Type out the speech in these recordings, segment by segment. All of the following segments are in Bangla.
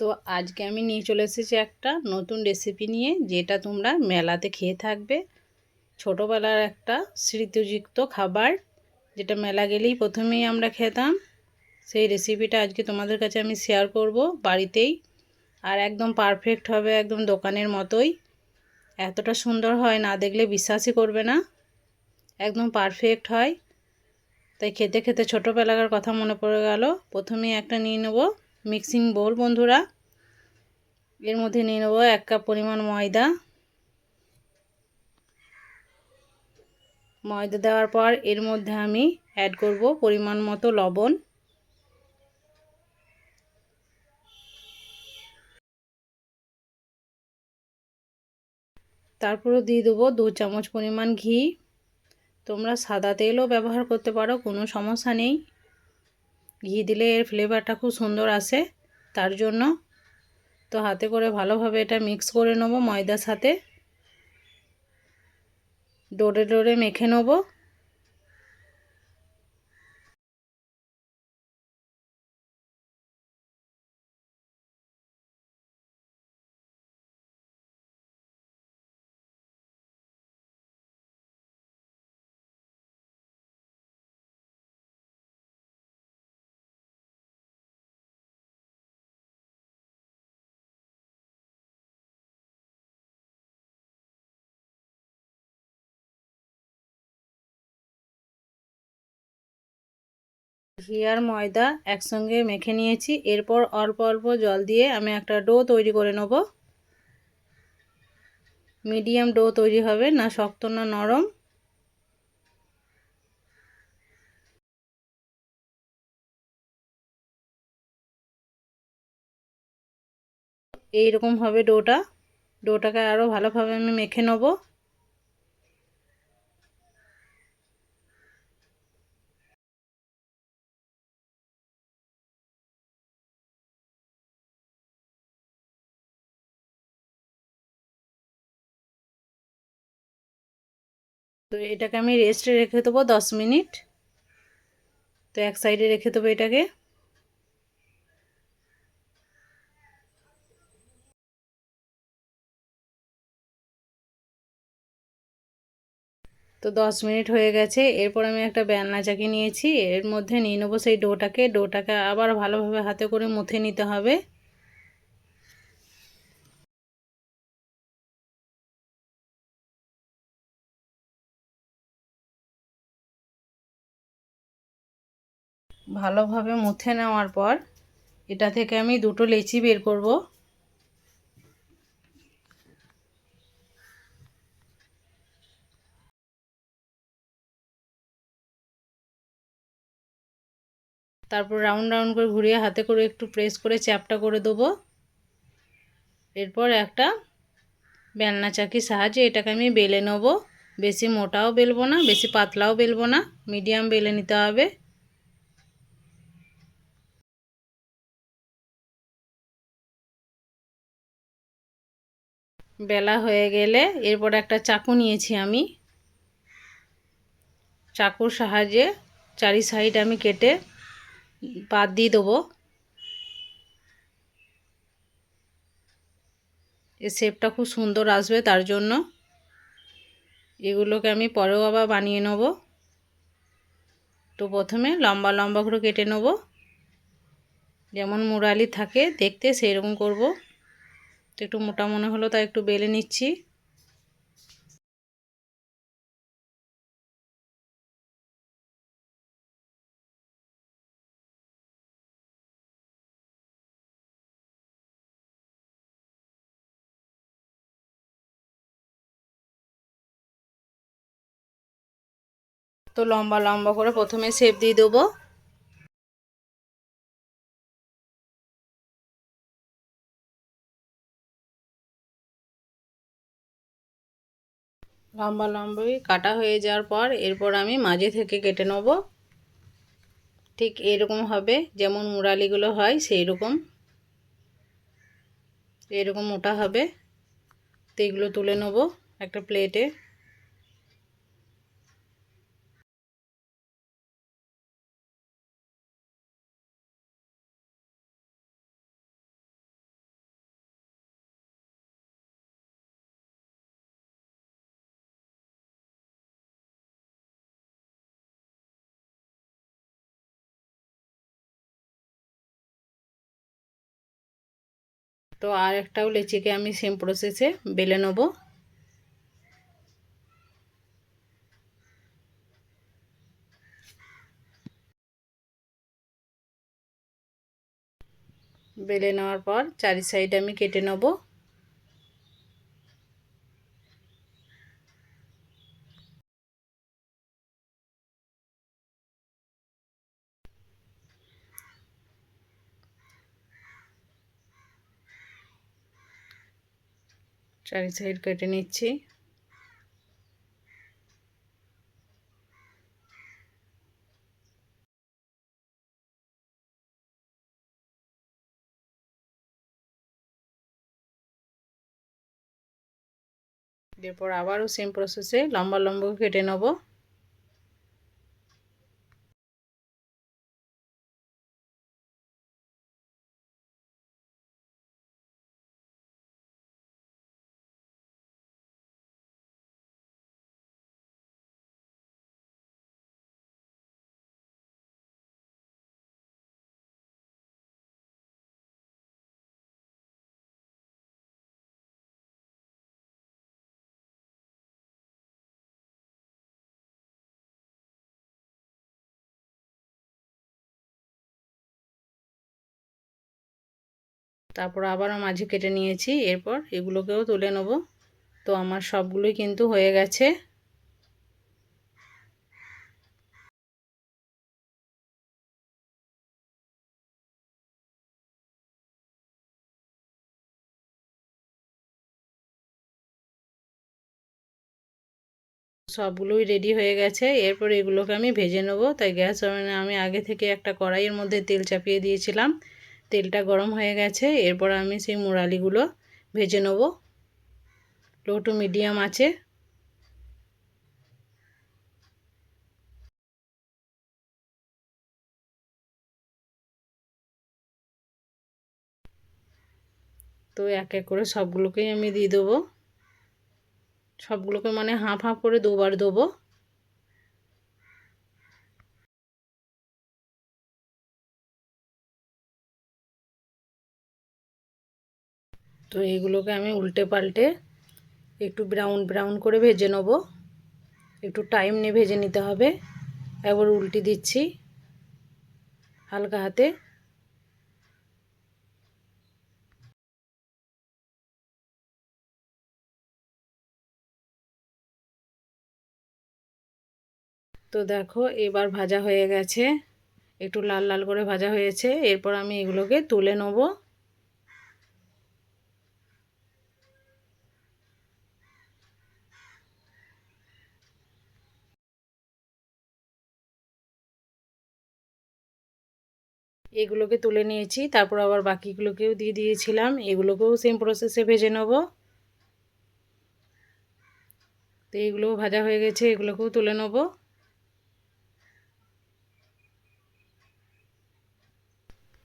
তো আজকে আমি নিয়ে চলে এসেছি একটা নতুন রেসিপি নিয়ে, যেটা তোমরা মেলাতে খেয়ে থাকবে। ছোটোবেলার একটা স্মৃতিযুক্ত খাবার, যেটা মেলা গেলেই প্রথমেই আমরা খেতাম। সেই রেসিপিটা আজকে তোমাদের কাছে আমি শেয়ার করব বাড়িতেই। আর একদম পারফেক্ট হবে, একদম দোকানের মতোই। এতটা সুন্দর হয়, না দেখলে বিশ্বাসই করবে না। একদম পারফেক্ট হয়। তাই খেতে খেতে ছোটোবেলাকার কথা মনে পড়ে গেল। প্রথমেই একটা নিয়ে নেব। মিক্সিং বোল, বন্ধুরা। এর মধ্যে নিয়ে নেব এক কাপ পরিমাণ ময়দা। ময়দা দেওয়ার পর এর মধ্যে আমি অ্যাড করব পরিমাণ মতো লবণ। তারপরও দিয়ে দেবো দু চামচ পরিমাণ ঘি। তোমরা সাদা তেলও ব্যবহার করতে পারো, কোনো সমস্যা নেই। ঘি দিলে এর ফ্লেভারটা খুব সুন্দর আসে, তার জন্য। তো হাতে করে ভালোভাবে এটা মিক্স করে নেব ময়দার সাথে। ডোরে ডোরে মেখে নেব। ঘি আর ময়দা একসঙ্গে মেখে নিয়েছি। এরপর অল্প অল্প জল দিয়ে আমি একটা ডো তৈরি করে নেব। মিডিয়াম ডো তৈরি হবে, না শক্ত, না নরম। এইরকম হবে ডোটা। ডোটাকে আরও ভালোভাবে আমি মেখে নেব। তো এটাকে আমি রেস্টে রেখে দেবো দশ মিনিট। তো এক সাইডে রেখে দেবো এটাকে। তো দশ মিনিট হয়ে গেছে, এরপর আমি একটা বেলনা চাকি নিয়েছি, এর মধ্যে নিয়ে নেব সেই ডোটাকে। ডোটাকে আবার ভালোভাবে হাতে করে মুথে নিতে হবে। ভালোভাবে মুছে নেওয়ার পর এটা থেকে আমি দুটো লেচি বের করব। তারপর রাউন্ড রাউন্ড করে ঘুরিয়ে হাতে করে একটু প্রেস করে চ্যাপটা করে দেবো। এরপর একটা বেলনা চাকির সাহায্যে এটাকে আমি বেলে নেব। বেশি মোটাও বেলবো না, বেশি পাতলাও বেলবো না, মিডিয়াম বেলে নিতে হবে। বেলা হয়ে গেলে এরপর একটা চাকু নিয়েছি আমি। চাকুর সাহায্যে চারি সাইড আমি কেটে বাদ দিয়ে দেবো। এর শেপটা খুব সুন্দর আসবে তার জন্য। এগুলোকে আমি পরেও আবার বানিয়ে নেব। তো প্রথমে লম্বা লম্বা করে কেটে নেব। যেমন মুরালি থাকে, দেখতে সেই রকম করব। তো একটু মোটা মনে হলো, তাই একটু বেলে নিচ্ছি। তো লম্বা লম্বা করে প্রথমে শেপ দিয়ে দেবো। লম্বা লম্বাই কাটা হয়ে যাওয়ার পর এরপর আমি মাঝে থেকে কেটে নেব। ঠিক এরকম হবে, যেমন মুরালিগুলো হয় সেই রকম এরকম মোটা হবে। তো এগুলো তুলে নেব একটা প্লেটে। তো আর একটাও লেচিকে আমি সেম প্রসেসে বেলে নেব। বেলে নেওয়ার পর চারি সাইড আমি কেটে নেব। চারি সাইড কেটে নিচ্ছি এরপর আবারও সেম প্রসেসে লম্বা লম্বা কেটে নেব তারপর আবারও মাঝে কেটে নিয়েছি, এরপর এগুলোকেও তুলে নেব। তো আমার সবগুলোই কিন্তু হয়ে গেছে। সবগুলোই রেডি হয়ে গেছে, এরপর এগুলোকে আমি ভেজে নেব। তাই গ্যাস ওভেনে আমি আগে থেকে একটা কড়াইয়ের মধ্যে তেল চাপিয়ে দিয়েছিলাম। তেলটা গরম হয়ে গেছে, এরপর আমি সেই মুরালিগুলো ভেজে নেব। লো টু মিডিয়াম আছে। তো এক এক করে সবগুলোকেই আমি দিয়ে দেবো। সবগুলোকে মানে হাফ হাফ করে দুবার দেবো। তো এইগুলোকে আমি উল্টে পাল্টে একটু ব্রাউন ব্রাউন করে ভেজে নেব। একটু টাইম নিয়ে ভেজে নিতে হবে। একবার উল্টে দিচ্ছি হালকা হাতে। তো দেখো, এবার ভাজা হয়ে গেছে। একটু লাল লাল করে ভাজা হয়েছে। এরপর আমি এগুলোকে তুলে নেব। এগুলোকে তুলে নিয়েছি, তারপর আবার বাকিগুলোকেও দিয়ে দিয়েছিলাম, এগুলোকেও সেম প্রসেসে ভেজে নেব। তো এগুলোও ভাজা হয়ে গেছে, এগুলোকেও তুলে নেব।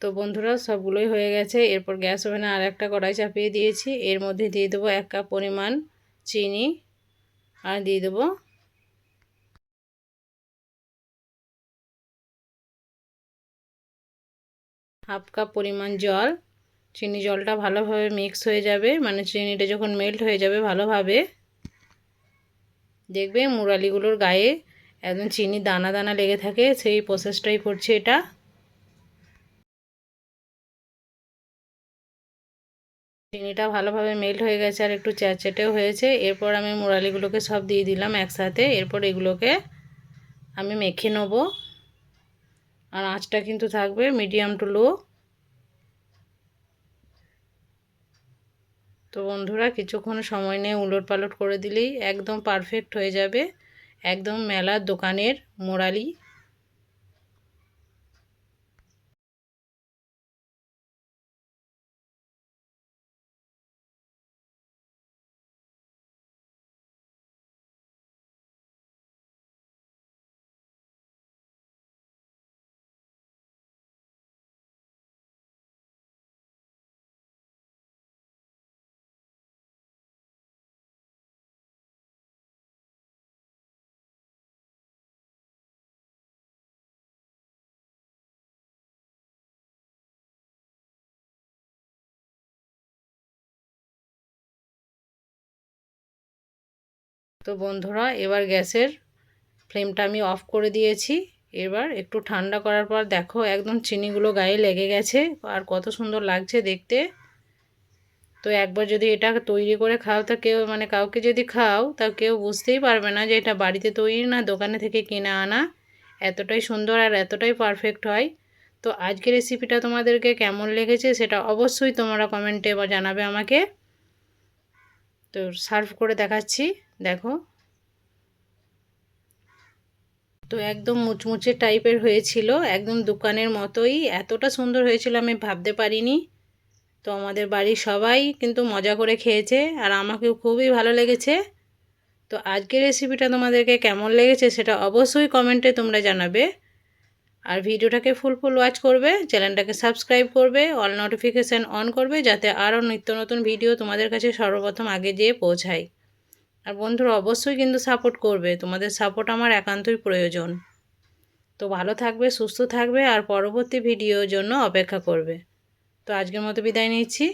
তো বন্ধুরা, সবগুলোই হয়ে গেছে, এরপর গ্যাস ওভেনে আর একটা কড়াই চাপিয়ে দিয়েছি, এর মধ্যে দিয়ে দেবো এক কাপ পরিমাণ চিনি, আর দিয়ে দেবো হাফ কাপ পরিমাণ জল। চিনি জলটা ভালোভাবে মিক্স হয়ে যাবে। মানে চিনিটা যখন মেল্ট হয়ে যাবে ভালোভাবে। দেখবে মুরালিগুলোর গায়ে একদম চিনি দানা দানা লেগে থাকে। সেই প্রসেসটাই করছে এটা। চিনিটা ভালোভাবে মেল্ট হয়ে গেছে আর একটু চ্যাটচ্যাটেও হয়েছে। এরপর আমি মুরালিগুলোকে সব দিয়ে দিলাম একসাথে। এরপর এগুলোকে আমি মেখে নেব। আর আঁচটা কিন্তু থাকবে মিডিয়াম টু লো তো বন্ধুরা, কিছুক্ষণ সময় নিয়ে উলট পালট করে দিলেই একদম পারফেক্ট হয়ে যাবে। একদম মেলার দোকানের মোড়ালি তো বন্ধুরা, এবার গ্যাসের ফ্লেমটা আমি অফ করে দিয়েছি। এবার একটু ঠান্ডা করার পর দেখো একদম চিনিগুলো গায়ে লেগে গেছে। আর কত সুন্দর লাগছে দেখতে। তো একবার যদি এটা তৈরি করে খাও, তা কেউ মানে কাউকে যদি খাও, তা কেউ বুঝতেই পারবে না যে এটা বাড়িতে তৈরি না, দোকানে থেকে কিনে আনা। এতটাই সুন্দর আর এতটাই পারফেক্ট হয়। তো আজকের রেসিপিটা তোমাদেরকে কেমন লেগেছে, সেটা অবশ্যই তোমরা কমেন্টে জানাবে আমাকে। তো সার্ভ করে দেখাচ্ছি, দেখো। তো একদম মুচমুচে টাইপের হয়েছিল, একদম দোকানের মতোই। এতটা সুন্দর হয়েছিল আমি ভাবতে পারিনি। তো আমাদের বাড়ির সবাই কিন্তু মজা করে খেয়েছে আর আমাকেও খুবই ভালো লেগেছে। তো আজকের রেসিপিটা তোমাদেরকে কেমন লেগেছে সেটা অবশ্যই কমেন্টে তোমরা জানাবে। আর ভিডিওটাকে ফুল ফুল ওয়াচ করবে চ্যানেলটাকে সাবস্ক্রাইব করবে অল নোটিফিকেশান অন করবে, যাতে আরও নিত্য নতুন ভিডিও তোমাদের কাছে সর্বপ্রথম আগে যেয়ে পৌঁছায়। আর বন্ধুরা, অবশ্যই কিন্তু সাপোর্ট করবে, তোমাদের সাপোর্ট আমার একান্তই প্রয়োজন। তো ভালো থাকবে, সুস্থ থাকবে, আর পরবর্তী ভিডিওর জন্য অপেক্ষা করবে। তো আজকের মতো বিদায় নিচ্ছি।